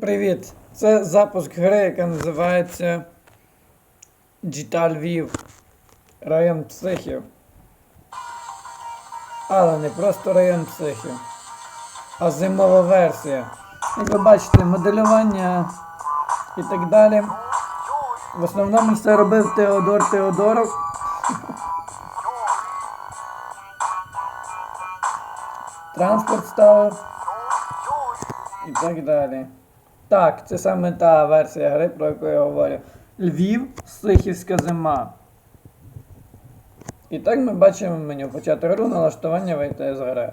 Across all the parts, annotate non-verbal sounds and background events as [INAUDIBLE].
Привіт! Це запуск гри, яка називається GTA Львів. Район психів. Але не просто район психів, а зимова версія. Як ви бачите, моделювання і так далі. В основному все робив Теодор Теодоров. Транспорт ставив і так далі. Так, це саме та версія гри, про яку я говорю. Львів, Сихівська зима. І так ми бачимо меню. Почати гру, налаштування вийти з гри.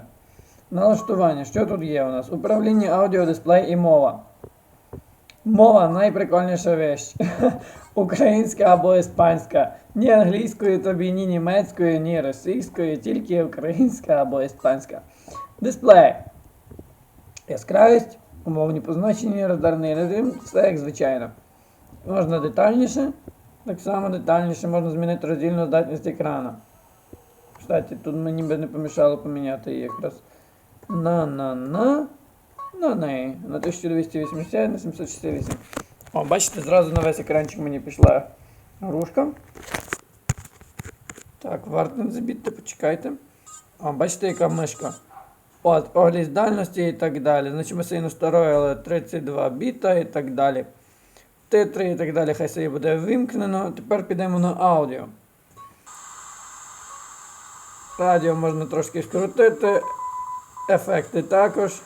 Налаштування. Що тут є у нас? Управління аудіо, дисплей і мова. Мова найприкольніша вещь. [LAUGHS] Українська або іспанська. Ні англійської тобі, ні німецької, ні російської, тільки українська або іспанська. Дисплей. Яскравість, умовні позначення, радарний режим, все як звичайно. Можна детальніше, так само детальніше можна змінити роздільну здатність екрану. Кстати, тут мені би не помішало поміняти її якраз на на неї. На 1280 на 768. О, бачите, зразу на весь екранчик мені пішла грушка. Так, варто не почекайте. О, бачите, яка мишка. От, огляд дальності і так далі. Значить, ми собі настроїли 32 біта і так далі. Т3 і так далі, хай собі буде вимкнено. Тепер підемо на аудіо. Радіо можна трошки скрутити. Ефекти також.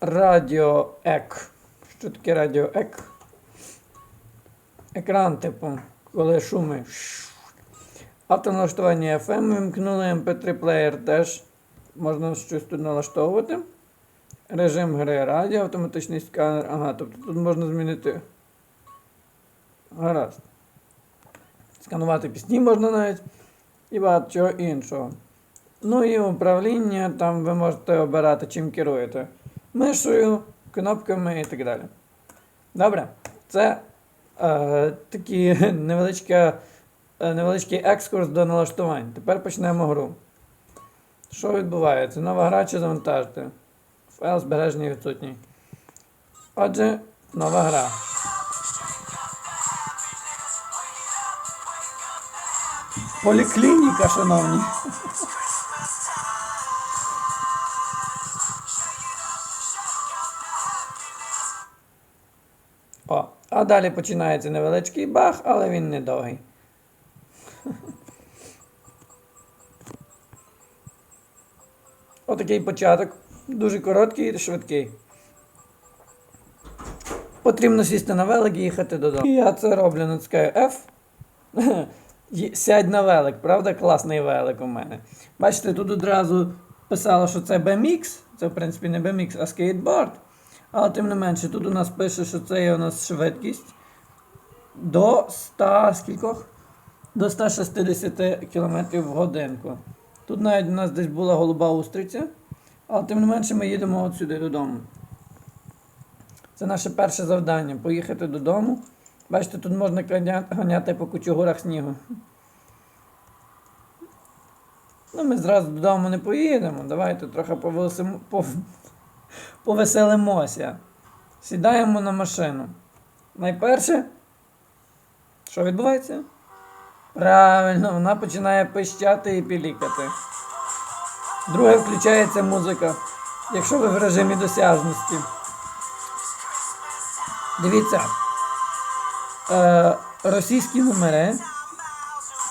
Радіо ек. Що таке радіо ек? Екран, типу, коли шуми. Автоналаштування FM вимкнули, MP3 плеєр теж можна щось тут налаштовувати. Режим гри радіо, автоматичний сканер. Ага, тобто тут можна змінити. Гаразд. Сканувати пісні можна навіть і багато чого іншого. Ну і управління, там ви можете обирати, чим керуєте. Мишою, кнопками і так далі. Добре, це е, [LAUGHS] невеличка, е, невеличкий екскурс до налаштувань. Тепер почнемо гру. Що відбувається? Нова гра чи завантажити? Файл збережений відсутній. Отже, нова гра. Поліклініка, шановні. О, а далі починається невеличкий баг, але він недовгий. Отакий початок. Дуже короткий і швидкий. Потрібно сісти на велик і їхати додому. І я це роблю, натискаю F. [LAUGHS] Сядь на велик, правда? Класний велик у мене. Бачите, тут одразу писало, що це BMX. Це, в принципі, не BMX, а скейтборд. Але тим не менше, тут у нас пише, що це є у нас швидкість до 100 скількох? До 160 км в годинку. Тут навіть у нас десь була голуба устриця, але тим не менше ми їдемо от сюди додому. Це наше перше завдання поїхати додому. Бачите, тут можна ганяти по кучугурах снігу. Ну, ми зразу додому не поїдемо. Давайте трохи повесимо, пов... повеселимося. Сідаємо на машину. Найперше, що відбувається? Правильно, вона починає пищати і пілікати. Друге включається музика, якщо ви в режимі досяжності. Дивіться. Е, російські номери,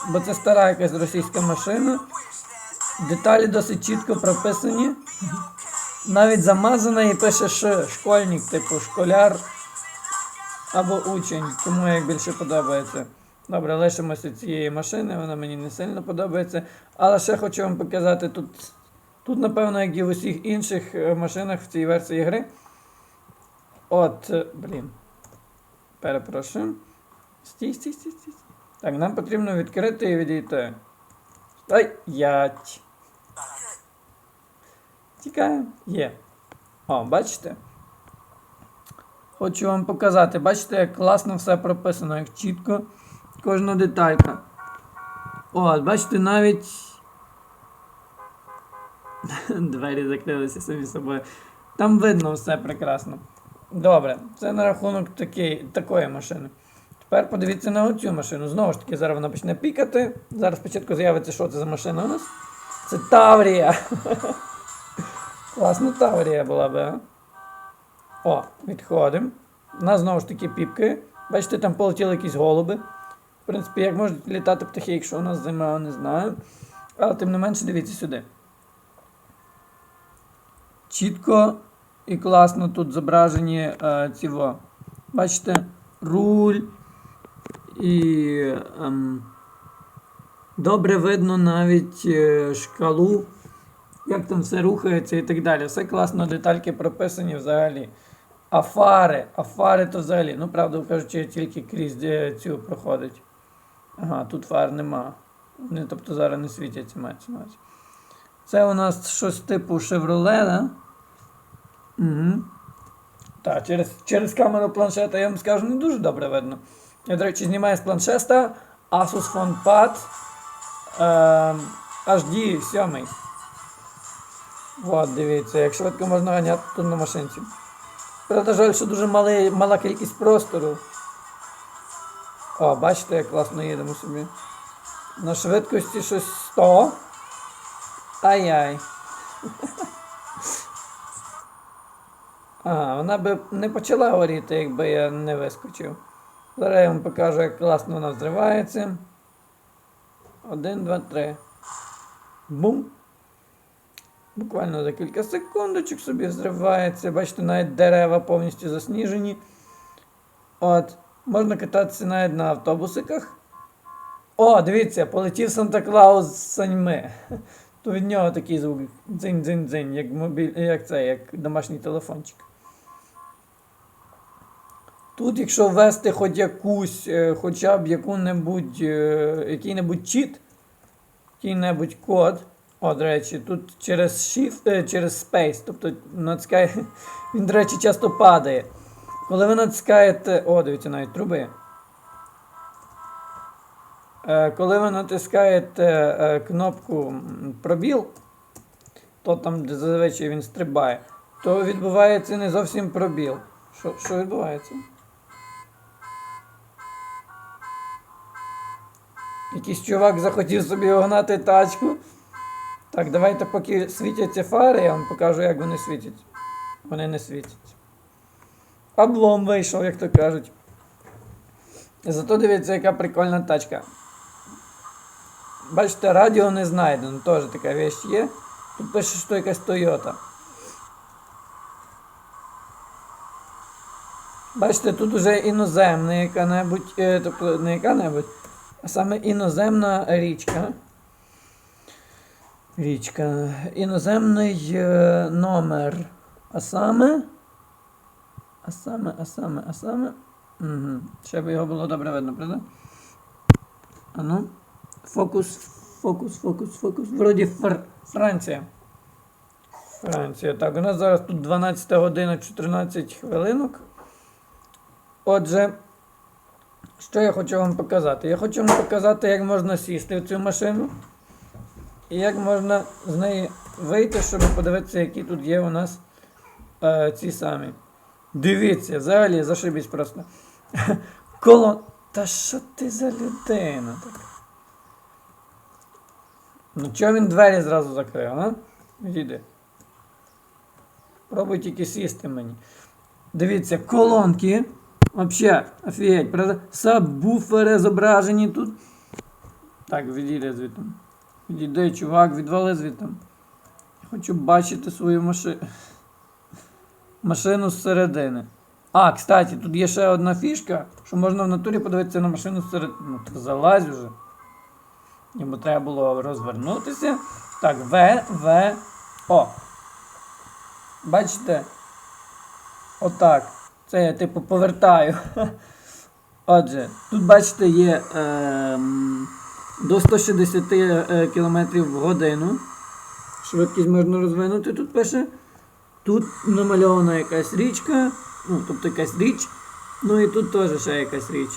бо це стара якась російська машина. Деталі досить чітко прописані. Навіть замазана і пише Ш, школьник, типу школяр або учень, кому як більше подобається. Добре, лишимося цієї машини, вона мені не сильно подобається. Але ще хочу вам показати тут. Тут, напевно, як і в усіх інших е, машинах в цій версії гри. От, е, блін. Перепрошую. Стій, стій, стій, стій. Так, нам потрібно відкрити і відійти. Стоять. Тікаємо. Є. О, бачите? Хочу вам показати. Бачите, як класно все прописано, як чітко. Кожна деталька. О, бачите, навіть. [LAUGHS] Двері закрилися самі собою. Там видно все прекрасно. Добре, це на рахунок такої, такої машини. Тепер подивіться на оцю машину. Знову ж таки, зараз вона почне пікати. Зараз спочатку з'явиться, що це за машина у нас. Це Таврія. [LAUGHS] Класна Таврія була би, а? О, відходимо. У нас знову ж таки піпки. Бачите, там полетіли якісь голуби. В принципі, як можуть літати птахи, якщо у нас зима, не знаю. Але тим не менше, дивіться сюди. Чітко і класно тут зображені е, ці во. Бачите, руль і ем, добре видно навіть е, шкалу, як там все рухається і так далі. Все класно, детальки прописані взагалі. А фари, а фари то взагалі, ну правда кажучи, тільки крізь е, цю проходить. Ага, тут фар нема. Вони, тобто зараз не світяться, мається. Це у нас щось типу Chevrolet, да? Угу. Так, через, через камеру планшета я вам скажу не дуже добре видно. Я, до речі, знімаю з планшета Asus FunPad е, HD 7. От, дивіться, як швидко можна ганяти тут на машинці. Правда, жаль, що дуже малий, мала кількість простору. О, бачите, як класно їдемо собі. На швидкості щось 100. Ай-яй. Ага, вона би не почала горіти, якби я не вискочив. Зараз я вам покажу, як класно вона взривається. Один, два, три. Бум. Буквально за кілька секундочок собі взривається. Бачите, навіть дерева повністю засніжені. От. Можна кататися навіть на автобусиках. О, дивіться, полетів Санта Клаус з саньми. То від нього такий звук дзинь-дзинь-дзинь, як мобіль, як це, як домашній телефончик. Тут, якщо ввести хоч якусь, е, хоча б яку-небудь, е, який-небудь чіт, який-небудь код. О, до речі, тут через Shift, е, через Space, тобто натискає, [LAUGHS] він, до речі, часто падає. Коли ви натискаєте. О, дивіться, навіть труби. Е, Коли ви натискаєте е, кнопку пробіл, то там, де зазвичай він стрибає, то відбувається не зовсім пробіл. Що, що відбувається? Якийсь чувак захотів собі огнати тачку. Так, давайте поки світяться фари, я вам покажу, як вони світять. Вони не світять. Облом вийшов, як то кажуть. Зато дивіться, яка прикольна тачка. Бачите, радіо не знайдено, теж така вещь є. Тут пише, що якась Toyota. Бачите, тут уже іноземна яка-небудь, е, тобто не яка-небудь, а саме іноземна річка. Річка. Іноземний е, номер. А саме. А саме, а саме, а саме. Угу. Ще б його було добре видно, правда? А ну. Фокус, фокус, фокус, фокус. Вроді Фр... Франція. Франція. Так, у нас зараз тут 12 година 14 хвилинок. Отже, що я хочу вам показати? Я хочу вам показати, як можна сісти в цю машину. І як можна з неї вийти, щоб подивитися, які тут є у нас е, ці самі. Дивіться, взагалі зашибісь просто. [LAUGHS] Коло. Та що ти за людина така? Ну чого він двері зразу закрив, а? Відійди. Пробуй тільки сісти мені. Дивіться, колонки. Вообще, офігеть? Сабвуфери зображені тут. Так, відійди звідти. Відійди, чувак, відвали звідти. Хочу бачити свою машину. Машину зсередини. А, кстати, тут є ще одна фішка, що можна в натурі подивитися на машину зсередини. Ну, залазь уже. Йому треба було розвернутися. Так, В, В. О. Бачите? Отак. Це я типу повертаю. [LAUGHS] Отже, тут бачите є ем, до 160 е, км в годину. Швидкість можна розвинути, тут пише. Тут намальована якась річка, ну, тобто якась річ. Ну і тут теж ще якась річ.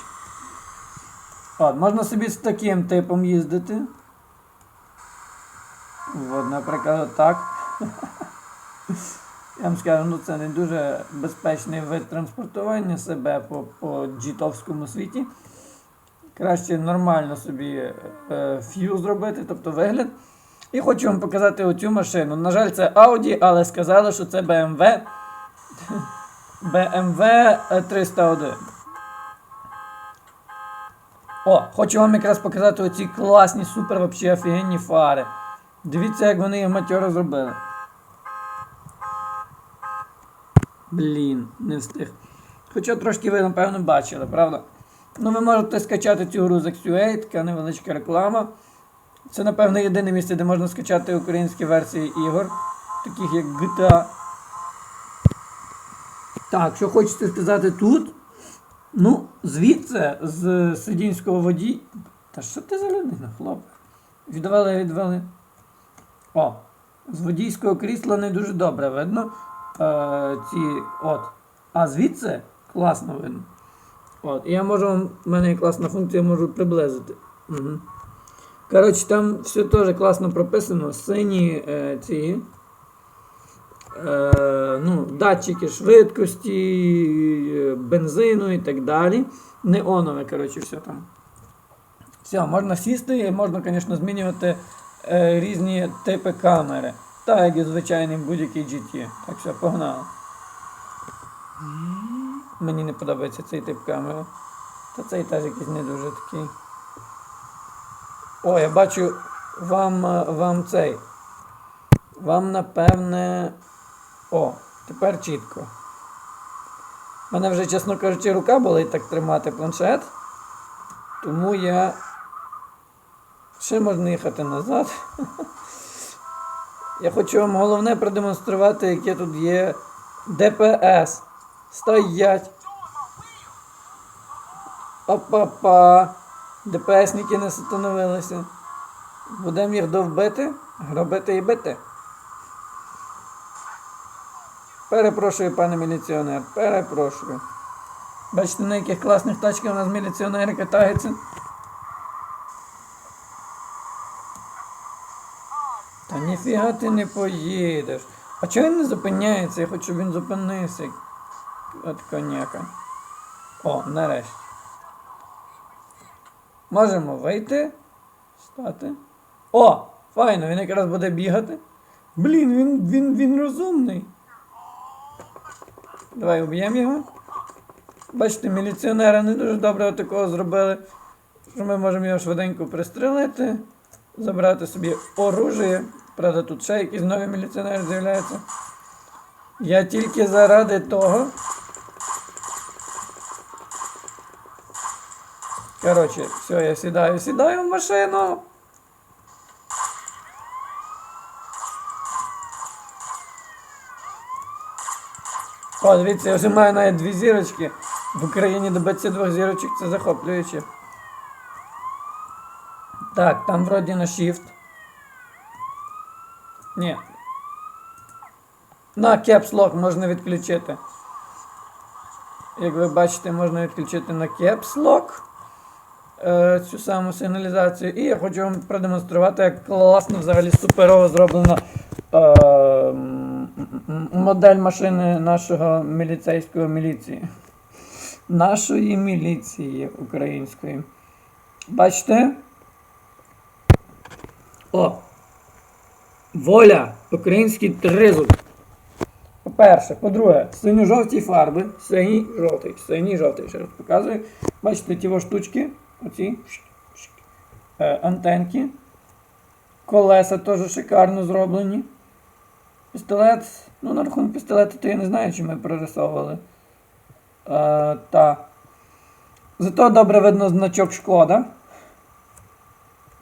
От, можна собі з таким типом їздити. От, наприклад, так. [LAUGHS] Я вам скажу, ну це не дуже безпечний вид транспортування себе по, по джітовському світі. Краще нормально собі е, фью зробити, тобто вигляд. І хочу вам показати оцю машину. На жаль, це Audi, але сказали, що це BMW. [LAUGHS] BMW 301. О, хочу вам якраз показати оці класні, супер вообще офігенні фари. Дивіться, як вони їх матьоро зробили. Блін, не встиг. Хоча трошки ви, напевно, бачили, правда? Ну, ви можете скачати цю гру з Actuate, така невеличка реклама. Це, напевно, єдине місце, де можна скачати українські версії ігор, таких як GTA. Так, що хочете сказати тут? Ну, звідси, з сидінського водій. Та що ти за людина, хлопець? Відвели, відвели. О, з водійського крісла не дуже добре видно. Е, ці, от. А звідси класно видно. От, і я можу вам, в мене є класна функція, можу приблизити. Угу. Коротше, там все теж класно прописано. Сині е, ці. Е, ну, датчики швидкості, бензину і так далі. Неонове, коротше, все там. Все, можна сісти і можна, звісно, змінювати е, різні типи камери. Так, як і звичайний будь-який GT. Так все, погнали. Мені не подобається цей тип камери. Та цей теж якийсь не дуже такий. О, я бачу вам, е, вам цей. Вам напевне. О, тепер чітко. У мене вже, чесно кажучи, рука болить так тримати планшет. Тому я. Ще можна їхати назад. [LAUGHS] Я хочу вам головне продемонструвати, яке тут є ДПС. Стоять. Опа-па. ДПСники не становилися. Будемо їх довбити, гробити і бити. Перепрошую, пане міліціонер, перепрошую. Бачите, на яких класних тачках у нас міліціонери катаються. Та ніфіга ти не поїдеш. А чого він не зупиняється? Я хочу, щоб він зупинився. От коняка. О, нарешті. Можемо вийти. Стати. О! Файно, він якраз буде бігати. Блін, він, він, він розумний. Давай уб'ємо його. Бачите, міліціонери не дуже добре такого зробили. Що ми можемо його швиденько пристрелити, забрати собі оружие. Правда, тут ще якісь нові міліціонери з'являються. Я тільки заради того. Коротше, все, я сідаю, сідаю в машину. Дивіться, я вже маю навіть дві зірочки. В Україні добитися двох зірочок це захоплююче. Так, там вроді на Shift. Ні. На Caps Lock можна відключити. Як ви бачите, можна відключити на Caps Lock е, цю саму сигналізацію. І я хочу вам продемонструвати, як класно взагалі суперово зроблена е, модель машини нашого міліцейського міліції. Нашої міліції української. Бачите? О! Воля! Український тризуб. По-перше, по-друге, синьо-жовті фарби. Синій, жовтий, синій, жовтий. Ще раз показую. Бачите, ті штучки, оці е, антенки. Колеса теж шикарно зроблені. Пістолет. Ну, на рахунок пістолету, то я не знаю, чи ми прорисовували. Е, та. Зато добре видно значок шкода.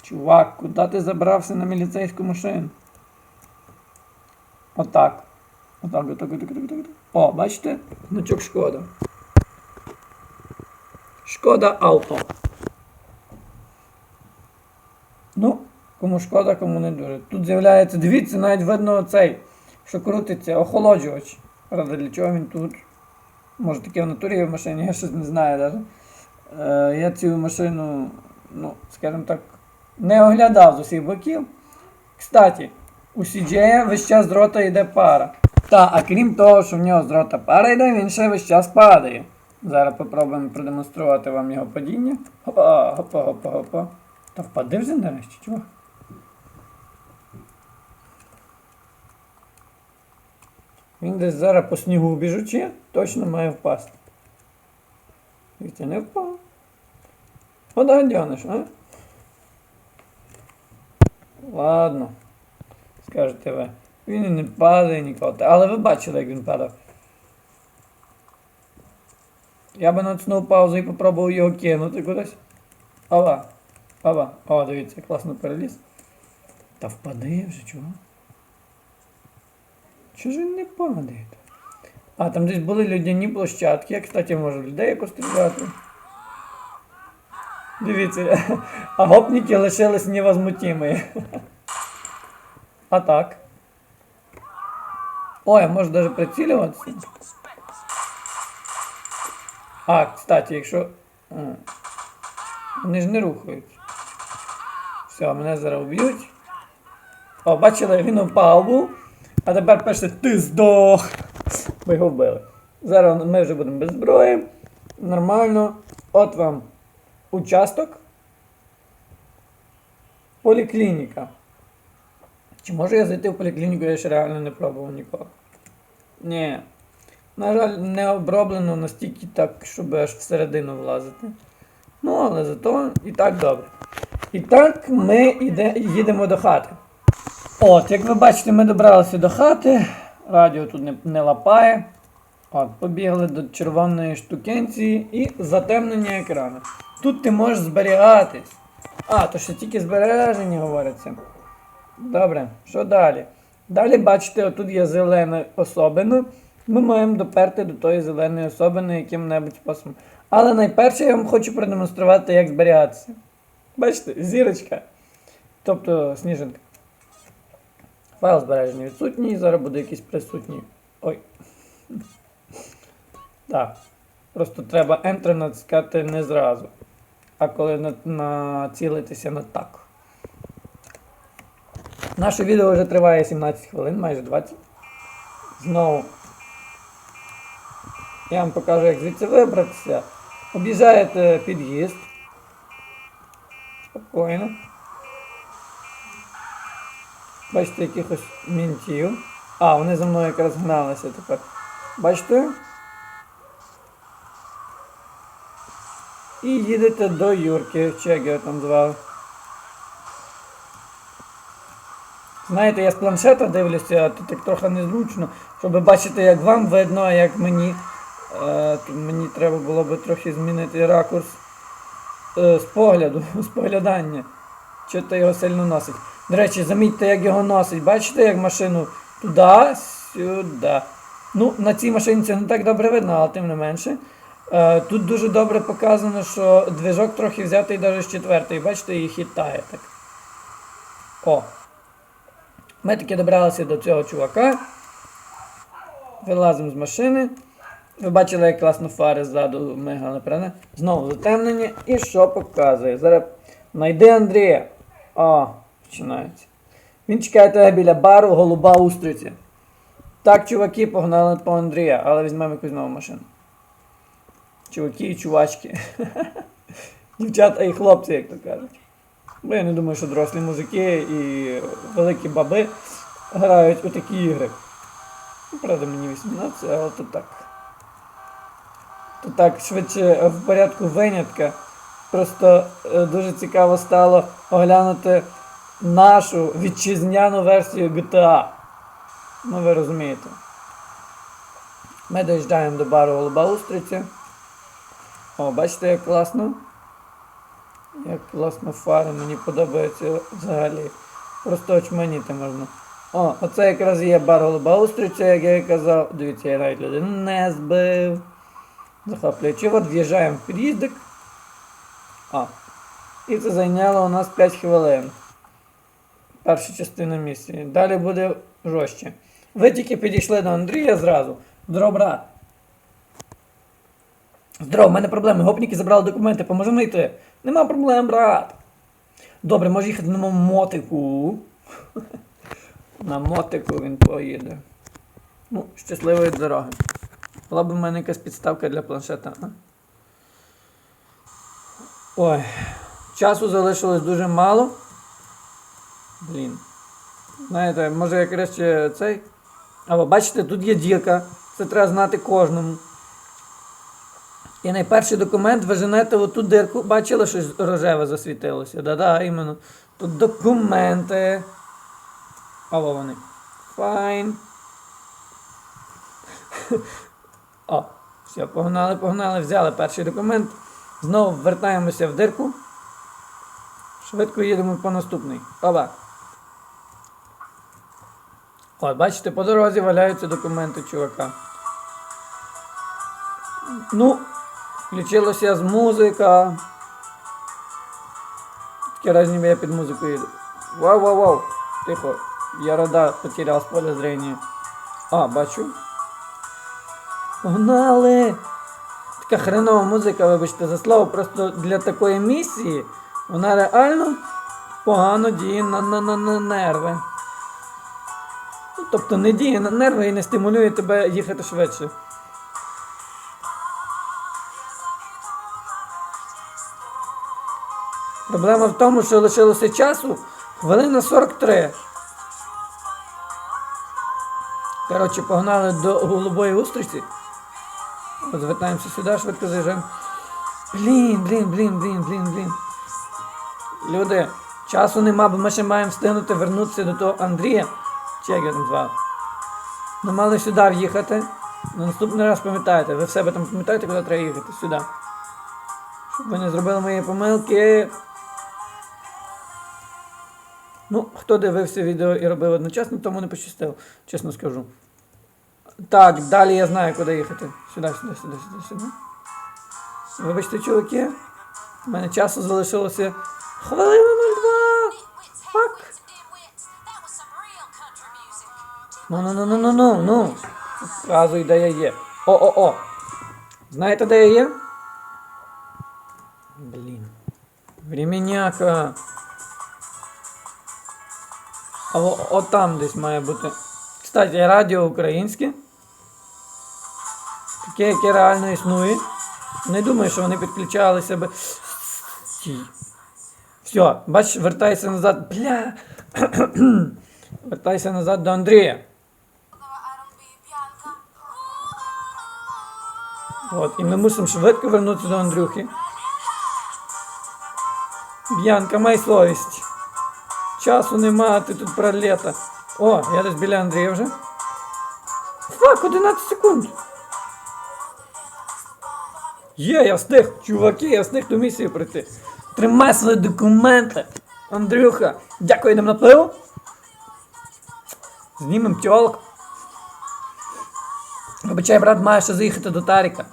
Чувак, куди ти забрався на міліцейську машину? Отак. Отак, отак, отак, отак, отак. О, бачите? Значок шкода. Шкода авто. Ну, кому шкода, кому не дуже. Тут з'являється, дивіться, навіть видно оцей, що крутиться, охолоджувач. Правда, для чого він тут? Може таке в натурі є в машині, [LAUGHS] я щось не знаю навіть. Е, я цю машину, ну, скажімо так, не оглядав з усіх боків. Кстати, у CJ весь час з рота йде пара. Та, а крім того, що в нього з рота пара йде, він ще весь час падає. Зараз попробуємо продемонструвати вам його падіння. Опа, опа, опа, опа. Та впади вже нарешті, чого? Він десь зараз по снігу біжучи, точно має впасти. Вітя не впав. Да, а? Ладно. Скажете ви. Він і не падає ніколи. Але ви бачили, як він падав. Я би натиснув паузу і попробував його кинути кудись. Ова. Ова. О, дивіться, класно переліз. Та впади вже, чого? Чого ж він не падає? А, там десь були людяні площадки. Я, кстати, можу людей постріляти. Дивіться, а гопники лишились невозмутимі. А так. Ой, а може навіть прицілюватися? А, кстати, якщо. Вони ж не рухаються. Все, мене зараз вб'ють. О, бачили, він упав був. А тепер пише ти здох. Ми його вбили. Зараз ми вже будемо без зброї. Нормально. От вам участок. Поліклініка. Чи можу я зайти в поліклініку, я ще реально не пробував ніколи. Ні. На жаль, не оброблено настільки так, щоб аж всередину влазити. Ну, але зато і так добре. І так ми іде, їдемо до хати. От, як ви бачите, ми добралися до хати. Радіо тут не, не лапає. От, побігли до червоної штукенції і затемнення екрану. Тут ти можеш зберігатись. А, то ще тільки збереження говориться. Добре, що далі? Далі, бачите, отут є зелена особина. Ми маємо доперти до тої зеленої особини яким-небудь способом. Але найперше я вам хочу продемонструвати, як зберігатися. Бачите, зірочка. Тобто сніжинка. Файл збереження відсутній, зараз буде якийсь присутній. Ой. [LAUGHS] Так. Просто треба Enter натискати не зразу. А коли на- націлитися на так. Наше відео вже триває 17 хвилин, майже 20. Знову. Я вам покажу, як звідси вибратися. Об'їжджаєте під'їзд. Спокійно. Бачите якихось мінтів. А, вони за мною якраз гналися тепер. Бачите? І їдете до Юрки, чи як його там звали. Знаєте, я з планшета дивлюся, а тут так трохи незручно, щоб бачити, як вам видно, а як мені. Е, мені треба було би трохи змінити ракурс е, з погляду, [LAUGHS] з поглядання. Чи то його сильно носить. До речі, замітьте, як його носить. Бачите, як машину туди, сюди. Ну, на цій машині це не так добре видно, але тим не менше. Е, тут дуже добре показано, що движок трохи взятий навіть з четвертої. Бачите, і хитає так. О. Ми таки добралися до цього чувака. Вилазимо з машини. Ви бачили, як класно фари ззаду мигали, правда? Знову затемнення. І що показує? Зараз знайди Андрія. О, починається. Він чекає тебе біля бару голуба устриці. Так, чуваки, погнали по Андрія, але візьмемо якусь нову машину. Чуваки і чувачки. [LAUGHS] Дівчата і хлопці, як то кажуть. Бо я не думаю, що дорослі мужики і великі баби грають у такі ігри. Ну, Правда, мені 18, але то так. То так швидше в порядку винятка. Просто е, дуже цікаво стало оглянути нашу вітчизняну версію GTA. Ну ви розумієте. Ми доїжджаємо до бару Голуба Устриці. О, бачите, як класно. Як класно фари, мені подобається взагалі. Просто очманіти можна. О, оце якраз є бар голуба устриця, як я і казав. Дивіться, я навіть людину не збив. Захоплюючи. От в'їжджаємо в під'їздик. І це зайняло у нас 5 хвилин. Перша частина місії. Далі буде жорстче. Ви тільки підійшли до Андрія зразу. Здоров, брат. Здоров, в мене проблеми. Гопніки забрали документи, поможи знайти. Нема проблем, брат. Добре, може їхати на мотику. [LAUGHS] На мотику він поїде. Ну, щасливої дороги. Була б в мене якась підставка для планшета. А? Ой. Часу залишилось дуже мало. Блін. Знаєте, може я краще цей. Або бачите, тут є дірка. Це треба знати кожному. І найперший документ ви женете в ту дирку. Бачили, щось рожеве засвітилося. Да-да, іменно. Тут документи. Або вони. Файн. О, все, погнали, погнали, взяли перший документ. Знову вертаємося в дирку. Швидко їдемо по наступний. Оба. От, бачите, по дорозі валяються документи чувака. Ну, включилася з музика. Таке раз ніби я під музику їду. Вау, вау, вау. Тихо. Я рада потерял з поля зрения. А, бачу. Погнали! Така хренова музика, вибачте за слово, просто для такої місії вона реально погано діє на, на, на, на нерви. Ну, тобто не діє на нерви і не стимулює тебе їхати швидше. Проблема в тому, що лишилося часу хвилина 43. Коротше, погнали до голубої устриці. От звертаємося сюди, швидко заїжджаємо. Блін, блін, блін, блін, блін, блін. Люди, часу нема, бо ми ще маємо встигнути вернутися до того Андрія. Чи як його там звав? Ми мали сюди в'їхати. На наступний раз пам'ятаєте, ви в себе там пам'ятаєте, куди треба їхати? Сюди. Щоб ви не зробили мої помилки. Ну, хто дивився відео і робив одночасно, тому не пощастило, чесно скажу. Так, далі я знаю, куди їхати. Сюди, сюди, сюди, сюди, сюди. Вибачте, чуваки. У мене часу залишилося хвилина 02. Ну, ну, ну, ну, ну, ну, ну. Показуй, де я є. О, о, о. Знаєте, де я є? Блін. Временяка. А о, там десь має бути. Кстати, радіо українське. Таке, яке реально існує. Не думаю, що вони підключали себе. Стій. Все, бачиш, вертайся назад. Бля. [CLEARS THROAT] вертайся назад до Андрія. От, і ми мусимо швидко вернутися до Андрюхи. Б'янка, май совість. Часу нема, ти тут пролета. О, я десь біля Андрія вже. Фак, 11 секунд. Є, я встиг, чуваки, я встиг до місії прийти. Тримай свої документи. Андрюха, дякую, йдемо на пиво. Знімем тьолк. Вибачай, брат, має ще заїхати до Таріка.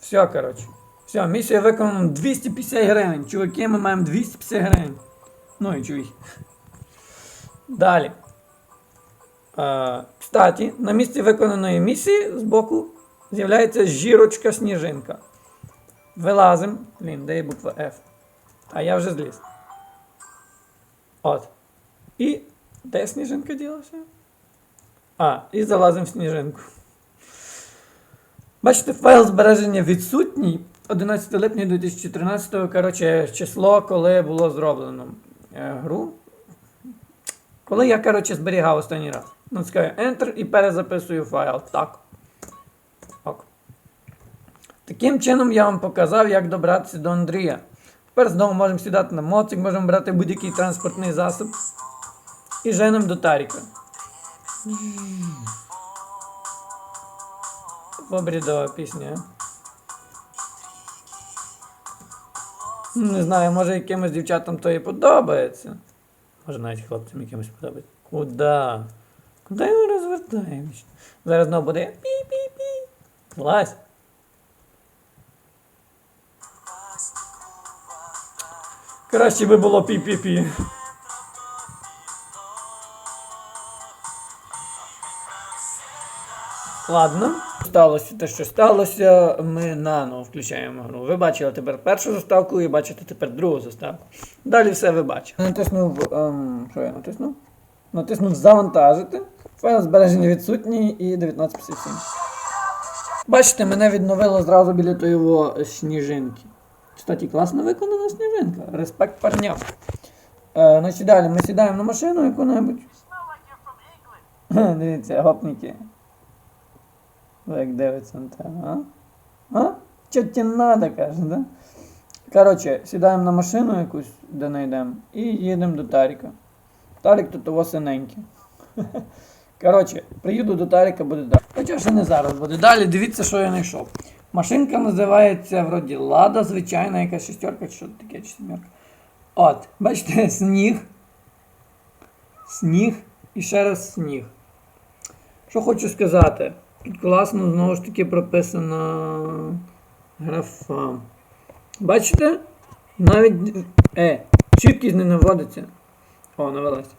Все, коротше. Все, місія виконана 250 гривень. Чуваки, ми маємо 250 гривень. Ну і чуй. Далі. Е, кстати, на місці виконаної місії збоку з'являється жірочка сніжинка. Вилазимо. Блін, де є буква F? А я вже зліз. От. І. Де сніжинка ділася? А, і залазимо в сніжинку. Бачите, файл збереження відсутній. 11 липня 2013 коротше, число, коли було зроблено е, гру. Коли я, коротше, зберігав останній раз. Натискаю Enter і перезаписую файл. Так. Ок. Таким чином я вам показав, як добратися до Андрія. Тепер знову можемо сідати на моцик, можемо брати будь-який транспортний засіб. І женемо до Таріка. Обрядова пісня. Не знаю, може якимось дівчатам то і подобається. Може навіть хлопцям якимось подобається. Куда? Куди ми розвертаємось? Зараз знову буде пі-пі-пі. Злазь. Краще би було пі-пі-пі. Ладно. Сталося те, що сталося, ми наново включаємо гру. Ви бачили тепер першу заставку і бачите тепер другу заставку. Далі все ви бачите. Натиснув. Ем, що я натиснув? натиснув завантажити. Файл збереження відсутній і 1957. Бачите, мене відновило зразу біля тої сніжинки. Кстати, класно виконана сніжинка. Респект парням. Е, значить далі ми сідаємо на машину яку-небудь. Дивіться, гопніки. Ви як дивиться на те, а? А? Що тебе надо, каже, да? Коротше, сідаємо на машину якусь, де не йдемо, і їдемо до Таріка. Тарік тут того синенький. [LAUGHS] Коротше, приїду до Таріка, буде далі. Хоча ще не зараз буде далі, дивіться, що я знайшов. Машинка називається вроді Лада, звичайна, якась шістерка чи що таке, чи сімерка. От, бачите, [LAUGHS] сніг. Сніг і ще раз сніг. Що хочу сказати? Класно знову ж таки прописана графа. Бачите? Навіть. Е, чіткість не наводиться. О, навелась.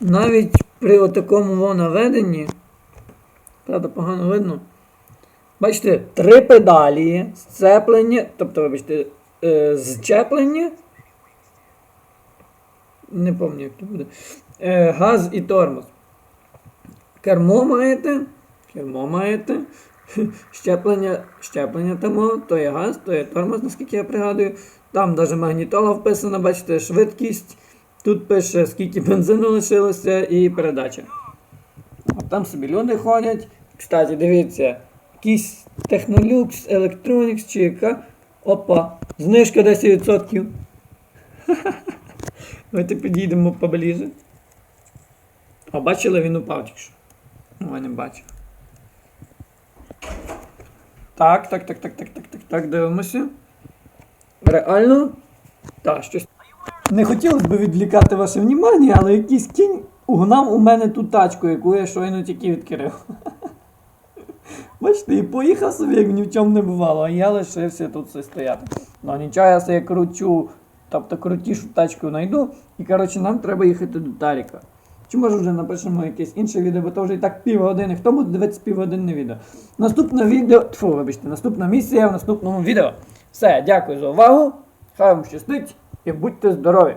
Навіть при такому наведенні. Правда, погано видно. Бачите, три педалі сцеплення, тобто, вибачте, е, зчеплення. Не пам'ятаю, як то буде. Е, газ і тормоз. Кермо маєте. Кермо маєте. [LAUGHS] Щеплення, щеплення тому, то є газ, то є тормоз, наскільки я пригадую. Там навіть магнітола вписана, бачите, швидкість. Тут пише, скільки бензину лишилося і передача. От там собі люди ходять. Кстати, дивіться, якийсь Technolux, Electronics чи яка. Опа, знижка 10%. [LAUGHS] Давайте підійдемо поближе. А бачили, він упав тільки що. Ну, я не бачив. Так, так, так, так, так, так, так, так, дивимося. Реально? Так, щось. Не хотілося б відвлікати ваше внимання, але якийсь кінь угнав у мене ту тачку, яку я щойно тільки відкрив. [LAUGHS] Бачите, і поїхав собі, як ні в чому не бувало, а я лишився тут все стояти. Ну нічого, я себе кручу, тобто крутішу тачку знайду, і коротше нам треба їхати до Таріка. Чи може вже напишемо якесь інше відео, бо то вже і так півгодини. Хто буде дивитися півгодинне відео? Наступне відео. Тьфу, вибачте, наступна місія в наступному відео. Все, дякую за увагу. Хай вам щастить і будьте здорові!